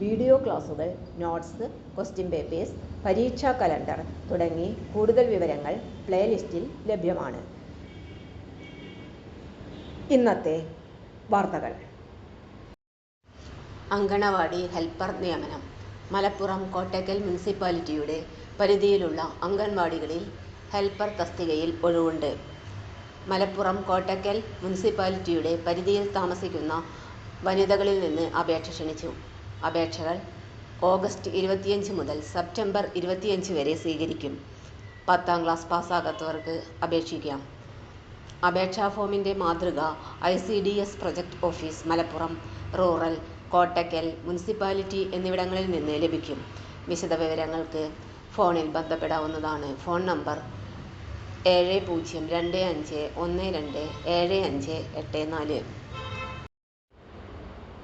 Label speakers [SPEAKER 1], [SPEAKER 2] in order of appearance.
[SPEAKER 1] Video ക്ലാസുകൾ notes question papers പരീക്ഷാ calendar തുടങ്ങി കൂടുതൽ വിവരങ്ങൾ പ്ലേലിസ്റ്റിൽ ലഭ്യമാണ്. ഇന്നത്തെ വാർത്തകൾ. അങ്കണവാടി ഹെൽപ്പർ നിയമനം. മലപ്പുറം കോട്ടക്കൽ മുനിസിപ്പാലിറ്റിയുടെ പരിധിയിലുള്ള അംഗൻവാടികളിൽ ഹെൽപ്പർ തസ്തികയിൽ ഒഴിവുണ്ട്. മലപ്പുറം കോട്ടക്കൽ മുനിസിപ്പാലിറ്റിയുടെ പരിധിയിൽ താമസിക്കുന്ന വനിതകളിൽ നിന്ന് അപേക്ഷ ക്ഷണിച്ചു. അപേക്ഷകൾ ഓഗസ്റ്റ് ഇരുപത്തിയഞ്ച് മുതൽ സെപ്റ്റംബർ ഇരുപത്തിയഞ്ച് വരെ സ്വീകരിക്കും. പത്താം ക്ലാസ് പാസ്സാകാത്തവർക്ക് അപേക്ഷിക്കാം. അപേക്ഷാ ഫോമിന്റെ മാതൃക I C D S project office Malappuram rural Kottakkal municipality എന്നിവിടങ്ങളിൽ നിന്ന് ലഭിക്കും. വിശദവിവരങ്ങൾക്ക് ഫോണിൽ ബന്ധപ്പെടാവുന്നതാണ്. ഫോൺ നമ്പർ ഏഴ് പൂജ്യം രണ്ട് അഞ്ച് ഒന്ന് രണ്ട് ഏഴ് അഞ്ച് എട്ട് നാല്.